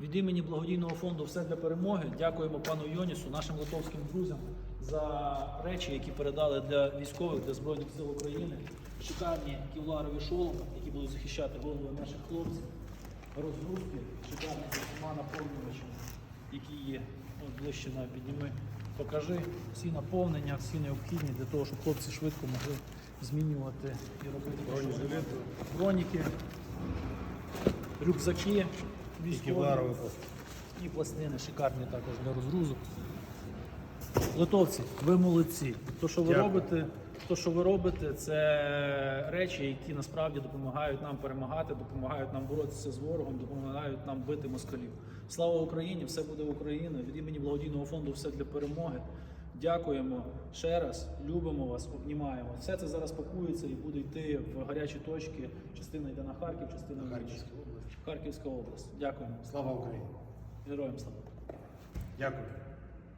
Від імені благодійного фонду Все для перемоги дякуємо пану Йонісу, нашим литовським друзям за речі, які передали для військових, для Збройних сил України. Шикарні ківларові шоломи, які будуть захищати голови наших хлопців. Розгрузки, шикарні з усіма наповнювачами, які є. От ближче на підніми. Покажи всі наповнення, всі необхідні для того, щоб хлопці швидко могли змінювати і робити. Броніки, рюкзаки, військові. І пластини шикарні також для розгрузок. Литовці, ви молодці. То, що ви Дякую. робите, то, що ви робите, це речі, які насправді допомагають нам перемагати, допомагають нам боротися з ворогом, допомагають нам бити москалів. Слава Україні! Все буде Україна. Від імені благодійного фонду все для перемоги. Дякуємо ще раз, любимо вас, обнімаємо. Все це зараз пакується і буде йти в гарячі точки. Частина йде на Харків, частина Харківська область. Харківська область. Дякуємо. Слава Україні! Героям слава. Дякую.